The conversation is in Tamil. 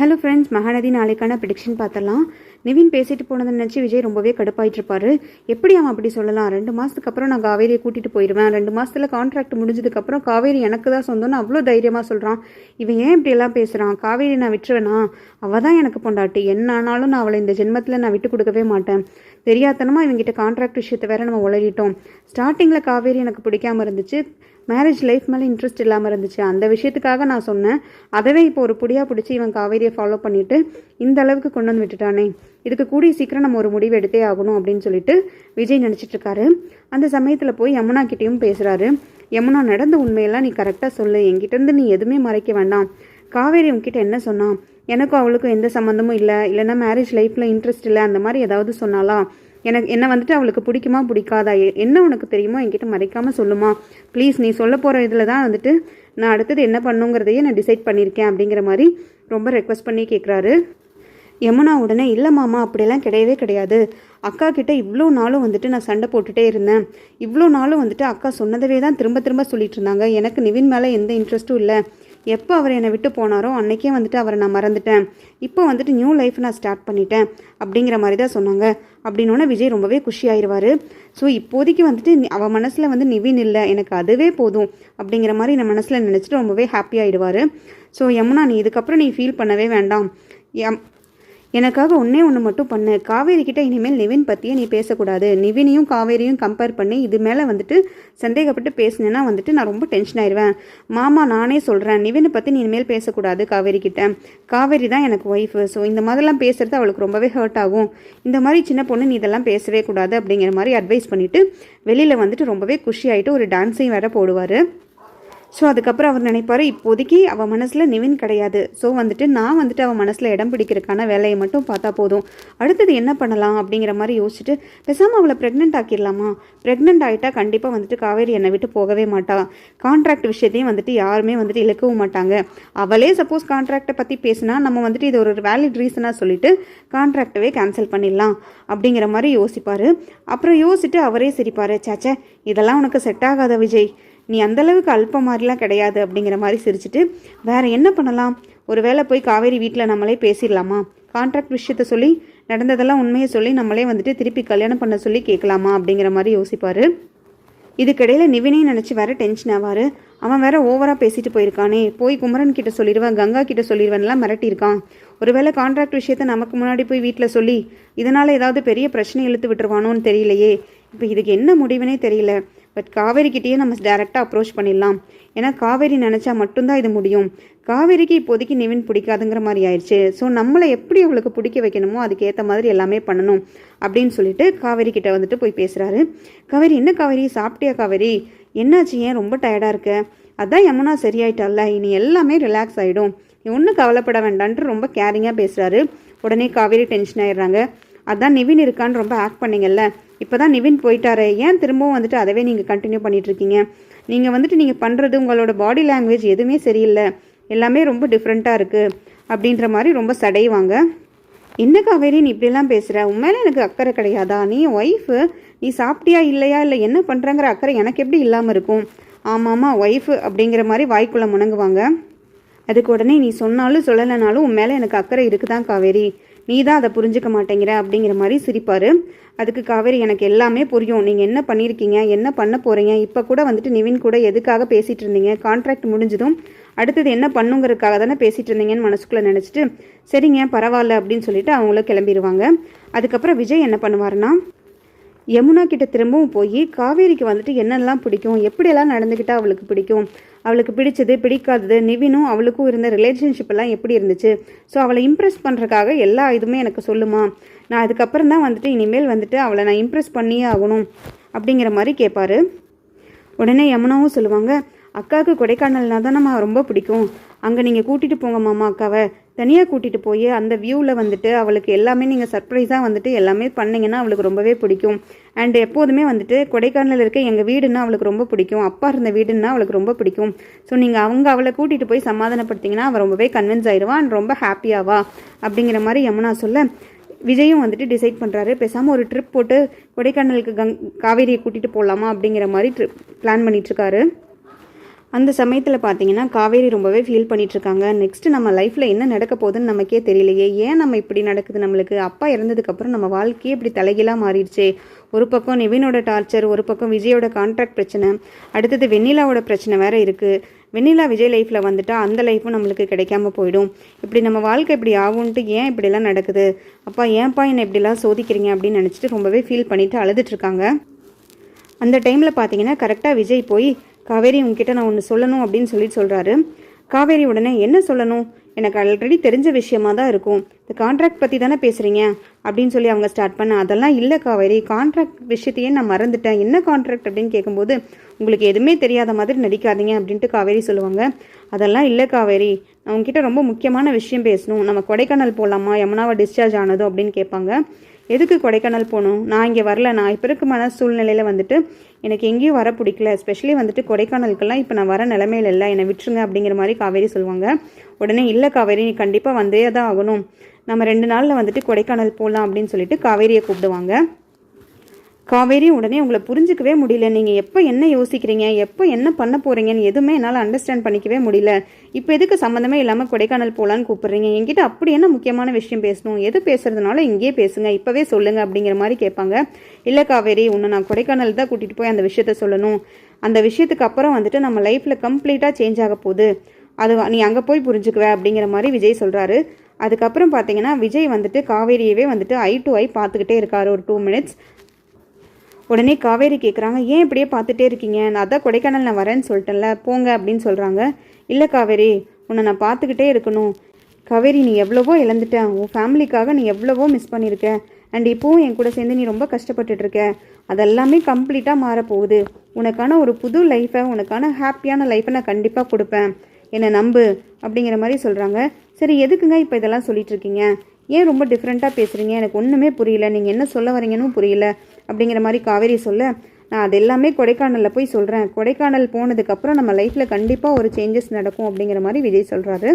ஹலோ ஃப்ரெண்ட்ஸ் மகாநதி நாளைக்கான ப்ரிடிக்ஷன் பார்த்தலாம் நிவின் பேசிட்டு போனதை நினச்சி விஜய் ரொம்பவே கடுப்பாயிட்டு இருப்பாரு எப்படி அவன் அப்படி சொல்லலாம்? ரெண்டு மாதத்துக்கு அப்புறம் நான் காவேரியை கூட்டிகிட்டு போயிடுவேன் ரெண்டு மாதத்தில் கான்ட்ராக்ட் முடிஞ்சதுக்கப்புறம் காவேரி எனக்கு தான் சொந்தம்னு அவ்வளோ தைரியமாக சொல்கிறான் இவன் ஏன் இப்படி எல்லாம் பேசுகிறான் காவேரி நான் விட்டுருவேனா? அவள் தான் எனக்கு பொண்டாட்டி. என்ன ஆனாலும் நான் அவளை இந்த ஜென்மத்தில் நான் விட்டு கொடுக்கவே மாட்டேன். தெரியாதனமாக இவங்கிட்ட கான்ட்ராக்ட் விஷயத்தை வேற நம்ம உளறிட்டோம். ஸ்டார்டிங்கில் காவேரி எனக்கு பிடிக்காம இருந்துச்சு. மேரேஜ் லைஃப் மேலே இன்ட்ரெஸ்ட் இல்லாமல் இருந்துச்சு. அந்த விஷயத்துக்காக நான் சொன்னேன். அதவே இப்போ ஒரு புடியாக பிடிச்சி இவன் காவேரியை ஃபாலோ பண்ணிவிட்டு இந்த அளவுக்கு கொண்டு வந்து விட்டுட்டானே. இதுக்கு கூடிய சீக்கிரம் நம்ம ஒரு முடிவு எடுத்தே ஆகணும் அப்படின்னு சொல்லிட்டு விஜய் நினச்சிட்ருக்காரு அந்த சமயத்தில் போய் யமுனா கிட்டேயும் பேசுகிறாரு யமுனா நடந்த உண்மையெல்லாம் நீ கரெக்டாக சொல்லு. என்கிட்டேருந்து நீ எதுவுமே மறைக்க வேண்டாம். காவேரி உங்ககிட்ட என்ன சொன்னான் எனக்கும் அவளுக்கும் எந்த சம்மந்தமும் இல்லை. இல்லைன்னா மேரேஜ் லைஃப்பில் இன்ட்ரெஸ்ட் இல்லை. அந்த மாதிரி ஏதாவது சொன்னாலா எனக்கு என்ன வந்துட்டு அவளுக்கு பிடிக்குமா பிடிக்காதா? என்ன உனக்கு தெரியுமோ என்கிட்ட மறைக்காமல் சொல்லுமா. ப்ளீஸ் நீ சொல்ல போகிற இதில் தான் வந்துட்டு நான் அடுத்தது என்ன பண்ணுங்கிறதையே நான் டிசைட் பண்ணியிருக்கேன் அப்படிங்கிற மாதிரி ரொம்ப ரெக்வஸ்ட் பண்ணி கேட்குறாரு யமுனா உடனே இல்லை மாமா அப்படியெல்லாம் கிடையவே கிடையாது. அக்கா கிட்ட இவ்வளோ நாளும் வந்துட்டு நான் சண்டை போட்டுட்டே இருந்தேன். இவ்வளோ நாளும் வந்துட்டு அக்கா சொன்னதவே தான் திரும்ப திரும்ப சொல்லிட்டு இருந்தாங்க. எனக்கு நிவின் மேலே எந்த இன்ட்ரெஸ்ட்டும் இல்லை. எப்போ அவர் என்னை விட்டு போனாரோ அன்னைக்கே வந்துட்டு அவரை நான் மறந்துட்டேன். இப்போ வந்துட்டு நியூ லைஃப் நான் ஸ்டார்ட் பண்ணிட்டேன். அப்படிங்கிற மாதிரி தான் சொன்னாங்க. அப்படின்னோடனே விஜய் ரொம்பவே குஷி ஆயிடுவார் ஸோ இப்போதைக்கு வந்துட்டு அவன் மனசில் வந்து நிவின் இல்லை. எனக்கு அதுவே போதும். அப்படிங்கிற மாதிரி என் மனசில் நினச்சிட்டு ரொம்பவே ஹாப்பி ஆகிடுவார் ஸோ யமுனா நீ இதுக்கப்புறம் நீ ஃபீல் பண்ணவே வேண்டாம். எம் எனக்காக ஒன்றே ஒன்று மட்டும் பண்ணு. காவேரி கிட்ட இனிமேல் நிவின் பற்றியே நீ பேசக்கூடாது. நிவினையும் காவேரியும் கம்பேர் பண்ணி இது மேலே வந்துட்டு சந்தேகப்பட்டு பேசினேன்னா வந்துட்டு நான் ரொம்ப டென்ஷன் ஆயிடுவேன் மாமா நானே சொல்கிறேன் நிவினை பற்றி நீ இனிமேல் பேசக்கூடாது காவேரி கிட்ட. காவேரி தான் எனக்கு ஒய்ஃபு ஸோ இந்த மாதிரிலாம் பேசுறது அவளுக்கு ரொம்பவே ஹர்ட் ஆகும். இந்த மாதிரி சின்ன பொண்ணு நீ இதெல்லாம் பேசவே கூடாது அப்படிங்கிற மாதிரி அட்வைஸ் பண்ணிவிட்டு வெளியில் வந்துட்டு ரொம்பவே குஷி ஆகிட்டு ஒரு டான்ஸையும் வேற போடுவார். ஸோ அதுக்கப்புறம் அவர் நினைப்பார் இப்போதைக்கு அவள் மனசில் நிவின் கிடையாது. ஸோ வந்துட்டு நான் வந்துட்டு அவள் மனசில் இடம் பிடிக்கிறதுக்கான வேலையை மட்டும் பார்த்தா போதும். அடுத்தது என்ன பண்ணலாம் அப்படிங்கிற மாதிரி யோசிச்சுட்டு பேசாமல் அவளை ப்ரெக்னென்ட் ஆக்கிடலாமா? ப்ரெக்னென்ட் ஆகிட்டா கண்டிப்பாக வந்துட்டு காவேரி என்னை விட்டு போகவே மாட்டா. கான்ட்ராக்ட் விஷயத்தையும் வந்துட்டு யாருமே வந்துட்டு இழக்கவும் மாட்டாங்க. அவளே சப்போஸ் கான்ட்ராக்டை பற்றி பேசினா நம்ம வந்துட்டு இது ஒரு வேலிட் ரீசனாக சொல்லிட்டு கான்ட்ராக்டவே கேன்சல் பண்ணிடலாம் அப்படிங்கிற மாதிரி யோசிப்பார். அப்புறம் யோசிச்சுட்டு அவரே சிரிப்பார் சேச்சே இதெல்லாம் உனக்கு செட் ஆகாத விஜய்? நீ அந்தளவுக்கு அல்ப மாதிரிலாம் கிடையாது அப்படிங்கிற மாதிரி சிரிச்சிட்டு வேற என்ன பண்ணலாம்? ஒரு வேளை போய் காவேரி வீட்டில் நம்மளே பேசிடலாமா? கான்ட்ராக்ட் விஷயத்த சொல்லி நடந்ததெல்லாம் உண்மையை சொல்லி நம்மளே வந்துட்டு திருப்பி கல்யாணம் பண்ண சொல்லி கேட்கலாமா? அப்படிங்கிற மாதிரி யோசிப்பார். இதுக்கிடையில் நிவினையும் நினச்சி வேற டென்ஷன் ஆவார். அவன் வேற ஓவராக பேசிட்டு போயிருக்கானே. போய் குமரன் கிட்ட சொல்லிடுவேன் கங்கா கிட்ட சொல்லிடுவேன்லாம் மிரட்டியிருக்கான். ஒருவேளை கான்ட்ராக்ட் விஷயத்த நமக்கு முன்னாடி போய் வீட்டில் சொல்லி இதனால் ஏதாவது பெரிய பிரச்சனை இழுத்து விட்டுருவானோன்னு தெரியலையே. இப்போ இதுக்கு என்ன முடிவுனே தெரியல. பட் காவேரிக்கிட்டேயே நம்ம டேரெக்டாக அப்ரோச் பண்ணிடலாம். ஏன்னா காவேரி நினச்சா மட்டும்தான் இது முடியும். காவேரிக்கு இப்போதைக்கு நிவின் பிடிக்காதுங்கிற மாதிரி ஆயிடுச்சு. ஸோ நம்மளை எப்படி அவளுக்கு பிடிக்க வைக்கணுமோ அதுக்கேற்ற மாதிரி எல்லாமே பண்ணணும் அப்படின்னு சொல்லிட்டு காவேரி கிட்ட வந்துட்டு போய் பேசுகிறாரு காவேரி என்ன காவேரி? சாப்பிட்டியா காவேரி? என்னாச்சு? ஏன் ரொம்ப டயர்டாக இருக்க? அதான் யமுனா சரியாயிட்டால இனி எல்லாமே ரிலாக்ஸ் ஆகிடும் நீ ஒன்றும் கவலைப்பட வேண்டான்ட்டு ரொம்ப கேரிங்காக பேசுகிறாரு உடனே காவேரி டென்ஷன் ஆயிடுறாங்க. அதான் நிவின் இருக்கான்னு ரொம்ப ஆக்ட் பண்ணிங்கல்ல. இப்போ தான் நிவின் போயிட்டாரு. ஏன் திரும்பவும் வந்துட்டு அதவே நீங்கள் கண்டினியூ பண்ணிகிட்ருக்கீங்க இருக்கீங்க நீங்கள் வந்துட்டு நீங்கள் பண்ணுறது உங்களோட பாடி லாங்குவேஜ் எதுவுமே சரியில்லை. எல்லாமே ரொம்ப டிஃப்ரெண்ட்டாக இருக்குது அப்படின்ற மாதிரி ரொம்ப சடைவாங்க. என்ன காவேரி நீ இப்படிலாம் பேசுகிற உண்மையில எனக்கு அக்கறை கிடையாதா? நீ ஒய்ஃபு நீ சாப்பிட்டியா இல்லையா? இல்லை என்ன பண்ணுறங்கிற அக்கறை எனக்கு எப்படி இல்லாமல் இருக்கும்? ஆமாம்மா ஒய்ஃபு அப்படிங்கிற மாதிரி வாய்க்குள்ளே முணங்குவாங்க. அதுக்கு உடனே நீ சொன்னாலும் சொல்லலைனாலும் உன் மேலே எனக்கு அக்கறை இருக்குதான் காவேரி. நீ தான் அதை புரிஞ்சுக்க மாட்டேங்கிற அப்படிங்கிற மாதிரி சிரிப்பார். அதுக்கு காவேரி எனக்கு எல்லாமே புரியும். நீங்கள் என்ன பண்ணியிருக்கீங்க என்ன பண்ண போகிறீங்க இப்போ கூட வந்துட்டு நிவின் கூட எதுக்காக பேசிகிட்டு இருந்தீங்க? கான்ட்ராக்ட் முடிஞ்சதும் அடுத்தது என்ன பண்ணுங்கிறதுக்காக தானே பேசிகிட்டு இருந்தீங்கன்னு மனசுக்குள்ளே நினச்சிட்டு சரிங்க பரவாயில்ல அப்படின்னு சொல்லிட்டு அவங்களும் கிளம்பிடுவாங்க அதுக்கப்புறம் விஜய் என்ன பண்ணுவாருன்னா யமுனா கிட்ட திரும்பவும் போய் காவேரிக்கு வந்துட்டு என்னெல்லாம் பிடிக்கும் எப்படியெல்லாம் நடந்துக்கிட்டா அவளுக்கு பிடிக்கும்? அவளுக்கு பிடிச்சது பிடிக்காதது நிவினும் அவளுக்கும் இருந்த ரிலேஷன்ஷிப் எல்லாம் எப்படி இருந்துச்சு? ஸோ அவளை இம்ப்ரெஸ் பண்ணுறதுக்காக எல்லா இதுவுமே எனக்கு சொல்லுமா? நான் அதுக்கப்புறம் தான் வந்துட்டு இனிமேல் வந்துட்டு அவளை நான் இம்ப்ரெஸ் பண்ணியே ஆகணும் அப்படிங்கிற மாதிரி கேட்பாரு உடனே யமுனாவும் சொல்லுவாங்க அக்காவுக்கு கொடைக்கானல்னா தான் நம்ம ரொம்ப பிடிக்கும். அங்கே நீங்கள் கூட்டிகிட்டு போங்க மாமா அக்காவை. தனியாக கூட்டிகிட்டு போய் அந்த வியூவில் வந்துட்டு அவளுக்கு எல்லாமே நீங்கள் சர்ப்ரைஸாக வந்துட்டு எல்லாமே பண்ணிங்கன்னா அவளுக்கு ரொம்பவே பிடிக்கும். அண்ட் எப்போதுமே வந்துட்டு கொடைக்கானலில் இருக்க எங்கள் வீடுன்னா அவளுக்கு ரொம்ப பிடிக்கும். அப்பா இருந்த வீடுன்னா அவளுக்கு ரொம்ப பிடிக்கும். ஸோ நீங்கள் அவங்க அவளை கூட்டிகிட்டு போய் சமாதானப்படுத்திங்கன்னா அவள் ரொம்பவே கன்வின்ஸ் ஆயிடுவா அண்ட் ரொம்ப ஹாப்பியாவா அப்படிங்கிற மாதிரி யமுனா சொல்ல விஜயும் வந்துட்டு டிசைட் பண்ணுறாரு பேசாமல் ஒரு ட்ரிப் போட்டு கொடைக்கானலுக்கு கங் காவேரியை கூட்டிகிட்டு போகலாமா அப்படிங்கிற மாதிரி ட்ரிப் பிளான் பண்ணிகிட்ருக்காரு அந்த சமயத்தில் பார்த்தீங்கன்னா காவேரி ரொம்பவே ஃபீல் பண்ணிகிட்ருக்காங்க நெக்ஸ்ட்டு நம்ம லைஃப்பில் என்ன நடக்க போகுதுன்னு நமக்கே தெரியலையே. ஏன் நம்ம இப்படி நடக்குது நம்மளுக்கு? அப்பா இறந்ததுக்கப்புறம் நம்ம வாழ்க்கையே இப்படி தலைகீழாக மாறிடுச்சே. ஒரு பக்கம் நிவினோட டார்ச்சர் ஒரு பக்கம் விஜயோட கான்ட்ராக்ட் பிரச்சனை. அடுத்தது வெண்ணிலாவோட பிரச்சனை வேறு இருக்குது வெண்ணிலா விஜய் லைஃப்பில் வந்துட்டால் அந்த லைஃப்பும் நம்மளுக்கு கிடைக்காம போயிடும். இப்படி நம்ம வாழ்க்கை இப்படி ஆகும்ன்ட்டு ஏன் இப்படிலாம் நடக்குது? அப்பா ஏன்ப்பா என்னை இப்படிலாம் சோதிக்கிறீங்க அப்படின்னு நினச்சிட்டு ரொம்பவே ஃபீல் பண்ணிவிட்டு அழுதுட்டுருக்காங்க அந்த டைமில் பார்த்தீங்கன்னா கரெக்டாக விஜய் போய் காவேரி உங்ககிட்ட நான் ஒன்று சொல்லணும் அப்படின்னு சொல்லிட்டு சொல்கிறாரு காவேரி உடனே என்ன சொல்லணும்? எனக்கு ஆல்ரெடி தெரிஞ்ச விஷயமா தான் இருக்கும். இந்த கான்ட்ராக்ட் பற்றி தானே பேசுகிறீங்க அப்படின்னு சொல்லி அவங்க ஸ்டார்ட் பண்ண அதெல்லாம் இல்லை காவேரி. கான்ட்ராக்ட் விஷயத்தையே நான் மறந்துட்டேன். என்ன கான்ட்ராக்ட் அப்படின்னு கேட்கும்போது உங்களுக்கு எதுவுமே தெரியாத மாதிரி நடிக்காதீங்க அப்படின்ட்டு காவேரி சொல்லுவாங்க. அதெல்லாம் இல்லை காவேரி. நான் உங்ககிட்ட ரொம்ப முக்கியமான விஷயம் பேசணும். நம்ம கொடைக்கானல் போகலாமா யமுனாவை டிஸ்சார்ஜ் ஆனதோ? அப்படின்னு கேட்பாங்க. எதுக்கு கொடைக்கானல் போகணும்? நான் இங்கே வரல. நான் இப்போ இருக்க மன சூழ்நிலையில் வந்துட்டு எனக்கு எங்கேயும் வர பிடிக்கல. ஸ்பெஷலி வந்துட்டு கொடைக்கானலுக்கெல்லாம் இப்போ நான் வர நிலமையில இல்லை. என்னை விட்டுருங்க அப்படிங்கிற மாதிரி காவேரி சொல்லுவாங்க. உடனே இல்லை காவேரி நீ கண்டிப்பாக வந்தே தான் ஆகணும். நம்ம ரெண்டு நாளில் வந்துட்டு கொடைக்கானல் போகலாம் அப்படின்னு சொல்லிட்டு காவேரியை கூப்பிடுவாங்க. காவேரி உடனே உங்களை புரிஞ்சிக்கவே முடியல. நீங்கள் எப்போ என்ன யோசிக்கிறீங்க? எப்போ என்ன பண்ண போகிறீங்கன்னு எதுவுமே என்னால் அண்டர்ஸ்டாண்ட் பண்ணிக்கவே முடியல. இப்போ எதுக்கு சம்மந்தமே இல்லாமல் கொடைக்கானல் போகலான்னு கூப்பிட்றீங்க? என்கிட்ட அப்படி என்ன முக்கியமான விஷயம் பேசணும்? எது பேசுறதுனால இங்கேயே பேசுங்க. இப்போவே சொல்லுங்க அப்படிங்கிற மாதிரி கேட்பாங்க. இல்லை காவேரி உன்னை நான் கொடைக்கானல் தான் கூட்டிகிட்டு போய் அந்த விஷயத்த சொல்லணும். அந்த விஷயத்துக்கு அப்புறம் வந்துட்டு நம்ம லைஃப்பில் கம்ப்ளீட்டாக சேஞ்ச் ஆக போகுது. அது நீ அங்கே போய் புரிஞ்சுக்குவ அப்படிங்கிற மாதிரி விஜய் சொல்கிறாரு அதுக்கப்புறம் பார்த்தீங்கன்னா விஜய் வந்துட்டு காவேரியவே வந்துட்டு ஐ டு ஐ பார்த்துக்கிட்டே இருக்காரு. ஒரு டூ மினிட்ஸ் உடனே காவேரி கேட்குறாங்க ஏன் இப்படியே பார்த்துட்டே இருக்கீங்க? நான் அதான் கொடைக்கானல் நான் வரேன்னு சொல்லிட்டேன்ல போங்க அப்படின்னு சொல்கிறாங்க இல்லை காவேரி உன்னை நான் பார்த்துக்கிட்டே இருக்கணும். காவேரி நீ எவ்வளவோ இழந்துட்டேன் உன் ஃபேமிலிக்காக நீ எவ்வளவோ மிஸ் பண்ணியிருக்க அண்ட் இப்போவும் என் கூட சேர்ந்து நீ ரொம்ப கஷ்டப்பட்டுட்ருக்க அதெல்லாமே கம்ப்ளீட்டாக மாறப்போகுது. உனக்கான ஒரு புது லைஃப்பை உனக்கான ஹாப்பியான லைஃப்பை நான் கண்டிப்பாக கொடுப்பேன். என்னை நம்பு அப்படிங்கிற மாதிரி சொல்கிறாங்க சரி எதுக்குங்க இப்போ இதெல்லாம் சொல்லிட்டு இருக்கீங்க? ஏன் ரொம்ப டிஃப்ரெண்ட்டாக பேசுகிறீங்க எனக்கு ஒன்றுமே புரியல. நீங்கள் என்ன சொல்ல வரீங்கன்னு புரியல. அப்படிங்கிற மாதிரி காவேரி சொல்ல நான் அது எல்லாமே கொடைக்கானலில் போய் சொல்கிறேன் கொடைக்கானல் போனதுக்கப்புறம் நம்ம லைஃப்பில் கண்டிப்பாக ஒரு சேஞ்சஸ் நடக்கும். அப்படிங்கிற மாதிரி விஜய் சொல்கிறாரு